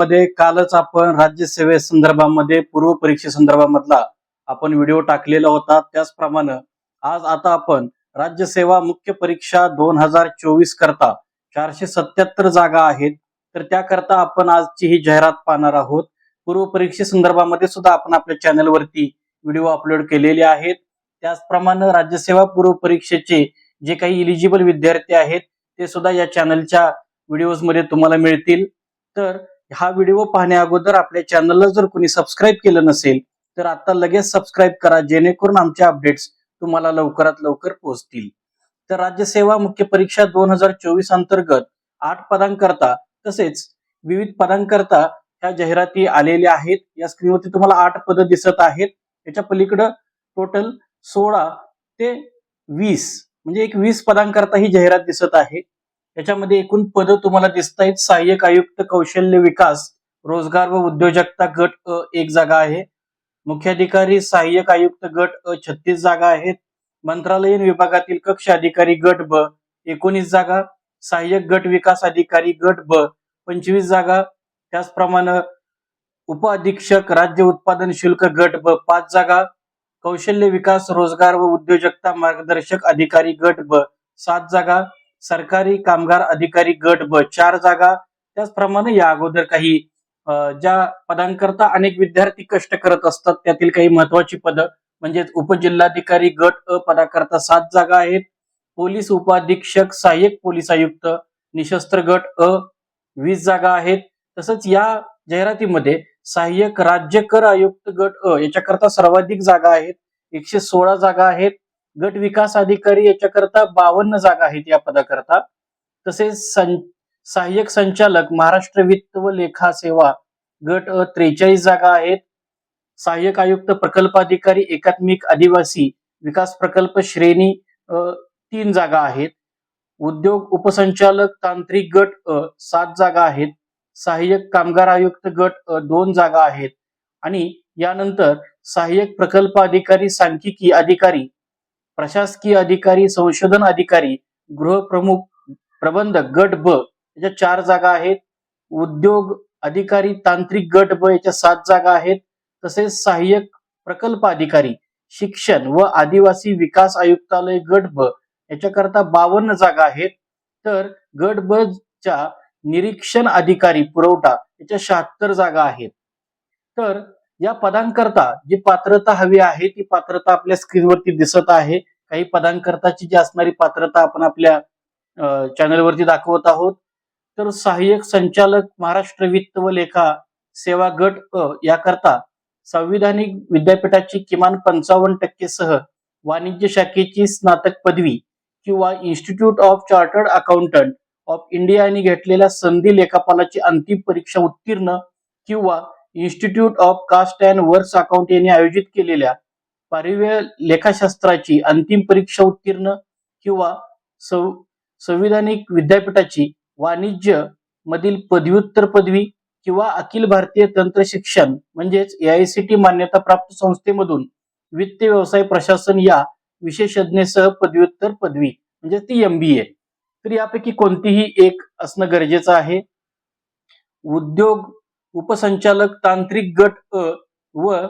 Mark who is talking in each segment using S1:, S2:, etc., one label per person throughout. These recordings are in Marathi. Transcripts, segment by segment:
S1: मध्ये कालच आपण राज्यसेवे संदर्भामध्ये पूर्व परीक्षे संदर्भामधला आपण व्हिडिओ टाकलेला होता. त्याचप्रमाणे आज आता आपण राज्यसेवा मुख्य परीक्षा दोन हजार चोवीस करता चारशे सत्याहत्तर जागा आहेत. तर त्याकरता आपण आजची ही जाहिरात पाहणार आहोत. पूर्व परीक्षे संदर्भामध्ये सुद्धा आपण आपल्या चॅनलवरती व्हिडिओ अपलोड केलेले आहेत. त्याचप्रमाणे राज्यसेवा पूर्व परीक्षेचे जे काही इलिजिबल विद्यार्थी आहेत ते सुद्धा या चॅनलच्या व्हिडिओजमध्ये तुम्हाला मिळतील. तर हा व्हिडिओ पाहण्या अगोदर आपल्या चॅनलला जर कोणी सबस्क्राईब केलं नसेल तर आता लगेच सबस्क्राईब करा जेणेकरून आमच्या अपडेट्स तुम्हाला लवकरात लवकर पोहोचतील. तर राज्यसेवा मुख्य परीक्षा दोन हजार चोवीस अंतर्गत आठ पदांकरता तसेच विविध पदांकरता ह्या जाहिराती आलेल्या आहेत. या स्क्रीनवरती तुम्हाला आठ पदं दिसत आहेत. याच्या पलीकडं टोटल सोळा ते वीस म्हणजे एक वीस पदांकरता ही जाहिरात दिसत आहे. याच्यामध्ये एकूण पदं तुम्हाला दिसत आहेत सहाय्यक आयुक्त कौशल्य विकास रोजगार व उद्योजकता गट अ एक जागा आहे. मुख्याधिकारी सहाय्यक आयुक्त गट अ छत्तीस जागा आहेत. मंत्रालयीन विभागातील कक्ष अधिकारी गट ब एकोणीस जागा. सहाय्यक गट विकास अधिकारी गट ब पंचवीस जागा. त्याचप्रमाणे उप अधीक्षक राज्य उत्पादन शुल्क गट ब पाच जागा. कौशल्य विकास रोजगार व उद्योजकता मार्गदर्शक अधिकारी गट ब सात जागा. सरकारी कामगार अधिकारी गट ब चार जागा त्याचप्रमाणे या अगोदर काही अ, ज्या पदांकरता अनेक विद्यार्थी कष्ट करत असतात त्यातील काही महत्वाची पदं म्हणजेच उपजिल्हाधिकारी गट अ पदाकरता सात जागा आहेत. पोलीस उपाधीक्षक सहाय्यक पोलीस आयुक्त निशस्त्र गट अ वीस जागा आहेत. तसंच या जाहिरातीमध्ये सहाय्यक राज्य कर आयुक्त गट अ याच्याकरता सर्वाधिक जागा आहेत. एकशे सोळा जागा आहेत. गट विकास अधिकारी याच्याकरता बावन्न जागा आहेत या पदाकरता. तसेच सं सहाय्यक संचालक महाराष्ट्र वित्त व लेखा सेवा गट अ त्रेचाळीस जागा आहेत. सहाय्यक आयुक्त प्रकल्प अधिकारी एकात्मिक आदिवासी विकास प्रकल्प श्रेणी तीन जागा आहेत. उद्योग उपसंचालक तांत्रिक गट अ सात जागा आहेत. सहाय्यक कामगार आयुक्त गट अ दोन जागा आहेत. आणि यानंतर सहाय्यक प्रकल्प अधिकारी सांख्यिकी अधिकारी प्रशासकीय अधिकारी संशोधन अधिकारी गृहप्रमुख प्रबंधक गट ब याच्या चार जागा आहेत. उद्योग अधिकारी तांत्रिक गट ब याच्या सात जागा आहेत. तसेच सहाय्यक प्रकल्प अधिकारी शिक्षण व आदिवासी विकास आयुक्तालय गट ब याच्याकरता बावन्न जागा आहेत. तर गट ब च्या निरीक्षण अधिकारी पुरवठा याच्या शहात्तर जागा आहेत. तर या पदांकरता जी पात्रता हवी आहे ती पात्रता आपल्या स्क्रीनवरती दिसत आहे. काही पदांकरताची जी असणारी पात्रता आपण आपल्या चॅनलवरती दाखवत आहोत. तर सहाय्यक संचालक महाराष्ट्र वित्त व लेखा सेवा गट अ याकरता संविधानिक विद्यापीठाची किमान पंचावन्न टक्के सह वाणिज्य शाखेची स्नातक पदवी किंवा institute of chartered accountant of India यांनी घेतलेल्या संधी लेखापालाची अंतिम परीक्षा उत्तीर्ण किंवा institute of cost and works account यांनी आयोजित केलेल्या पारिव्य लेखाशास्त्राची अंतिम परीक्षा उत्तीर्ण किंवा सं- संविधानिक विद्यापीठाची वाणिज्य मधील पदव्युत्तर पदवी किंवा अखिल भारतीय तंत्र शिक्षण म्हणजेच एआयसीटी मान्यता प्राप्त संस्थेमधून वित्त व्यवसाय प्रशासन या विशेषज्ञसह पदव्युत्तर पदवी म्हणजे ती एमबीए तर यापैकी कोणतीही एक असणं गरजेचं आहे. उद्योग उपसंचालक तांत्रिक गट अ व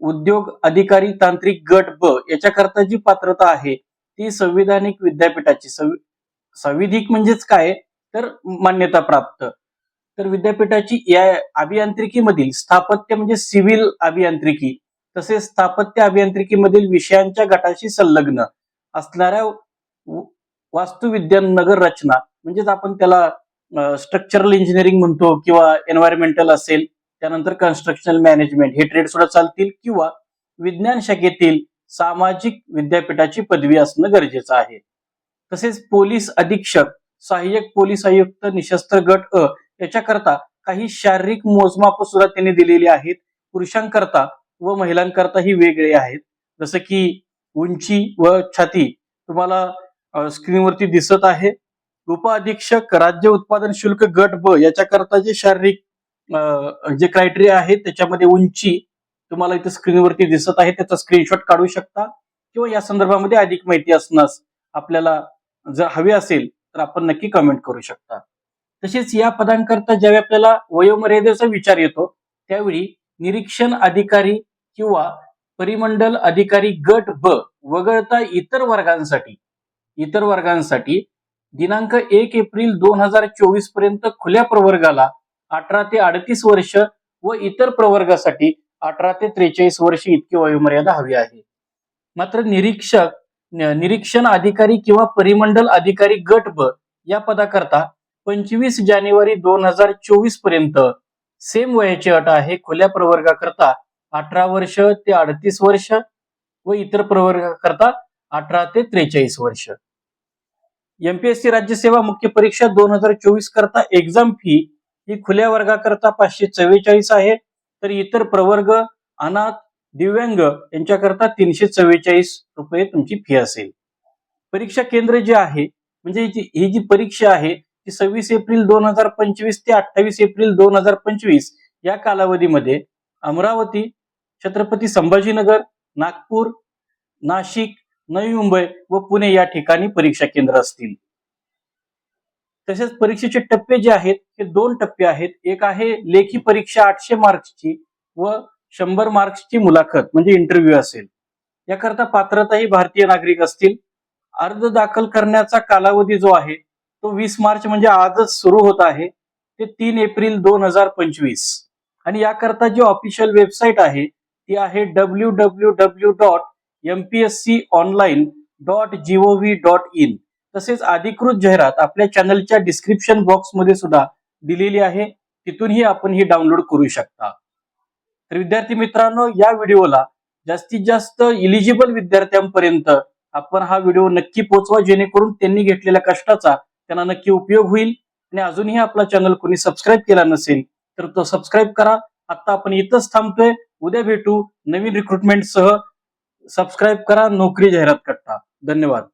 S1: उद्योग अधिकारी तांत्रिक गट ब याच्याकरता जी पात्रता आहे ती संविधानिक विद्यापीठाची. संविधिक म्हणजेच काय? तर मान्यता प्राप्त. तर विद्यापीठाची या अभियांत्रिकीमधील स्थापत्य म्हणजे सिव्हिल अभियांत्रिकी. तसेच स्थापत्य अभियांत्रिकीमधील विषयांच्या गटाशी संलग्न असणाऱ्या व- नगर रचना म्हणजेच आपण त्याला स्ट्रक्चरल इंजिनिअरिंग म्हणतो किंवा एन्व्हायरमेंटल असेल त्यानंतर कन्स्ट्रक्शनल मॅनेजमेंट हे ट्रेड सुद्धा चालतील किंवा विज्ञान शाखेतील सामाजिक विद्यापीठाची पदवी असणं गरजेचं आहे. तसेच पोलीस अधीक्षक सहाय्यक पोलीस आयुक्त निशस्त्र गट अ याच्याकरता काही शारीरिक मोजमाप सुद्धा त्यांनी दिलेली आहेत. पुरुषांकरता व महिलांकरता ही वेगळे आहेत. जसं की उंची व छाती तुम्हाला स्क्रीनवरती दिसत आहे. उप अधीक्षक राज्य उत्पादन शुल्क गट ब याच्याकरता जे शारीरिक जे क्रायटेरिया आहेत त्याच्यामध्ये उंची तुम्हाला इथे स्क्रीनवरती दिसत आहे. त्याचा स्क्रीनशॉट काढू शकता. किंवा या संदर्भामध्ये अधिक माहिती असण्यास आपल्याला जर हवी असेल तर आपण नक्की कमेंट करू शकता. तसेच या पदांकरता ज्यावेळी आपल्याला वयोमर्यादेचा विचार येतो त्यावेळी निरीक्षण अधिकारी किंवा परिमंडल अधिकारी गट ब वगळता इतर वर्गांसाठी इतर वर्गांसाठी दिनांक एक एप्रिल दोन हजार चोवीसपर्यंत खुल्या प्रवर्गाला अठरा ते अडतीस वर्ष व इतर प्रवर्गासाठी अठरा ते त्रेचाळीस वर्ष इतकी वयोमर्यादा हवी आहे. मात्र निरीक्षक निरीक्षण अधिकारी किंवा परिमंडल अधिकारी गट ब या पदाकरता पंचवीस जानेवारी दोन हजार चोवीसपर्यंत सेम वयाची अट आहे. खुल्या प्रवर्गाकरता अठरा वर्ष ते अडतीस वर्ष व इतर प्रवर्गाकरता अठरा ते त्रेचाळीस वर्ष. एमपीएससी राज्यसेवा मुख्य परीक्षा दोन हजार चोवीस करता एक्झाम फी ही खुल्या वर्गाकरता पाचशे चव्वेचाळीस आहे. तर इतर प्रवर्ग अनाथ दिव्यांग यांच्याकरता तीनशे चव्वेचाळीस रुपये तुमची फी असेल. परीक्षा केंद्र जे आहे म्हणजे ही जी परीक्षा आहे ती सव्वीस एप्रिल दोन हजार पंचवीस ते अठ्ठावीस एप्रिल दोन हजार पंचवीस या कालावधीमध्ये अमरावती छत्रपती संभाजीनगर नागपूर नाशिक नवी मुंबई व पुणे या ठिकाणी परीक्षा केंद्र असतील. तसेच परीक्षेचे टप्पे जे आहेत हे दोन टप्पे आहेत. एक आहे लेखी परीक्षा आठशे मार्क्सची व शंभर मार्क्सची मुलाखत म्हणजे इंटरव्ह्यू असेल. याकरता पात्रता ही भारतीय नागरिक असतील. अर्ज दाखल करण्याचा कालावधी जो आहे तो वीस मार्च म्हणजे आजच सुरू होत आहे. ते तीन एप्रिल दोन हजार पंचवीस. आणि याकरता जी ऑफिशियल वेबसाईट आहे ती आहे W W W dot MPSC online dot GOV dot in तसेच अधिकृत जाहिरात आपल्या चॅनलच्या डिस्क्रिप्शन बॉक्समध्ये सुद्धा दिलेली आहे. तिथूनही आपण ही डाउनलोड करू शकता. तर विद्यार्थी मित्रांनो या व्हिडिओला जास्तीत जास्त इलिजिबल विद्यार्थ्यांपर्यंत आपण हा व्हिडिओ नक्की पोचवा जेणेकरून त्यांनी घेतलेल्या कष्टाचा त्यांना नक्की उपयोग होईल. आणि अजूनही आपला चॅनल कोणी सबस्क्राईब केला नसेल तर तो सबस्क्राईब करा. आता आपण इथंच थांबतोय. उद्या भेटू नवीन रिक्रुटमेंट सह. सबस्क्राईब करा नोकरी जाहिरात कट्टा धन्यवाद.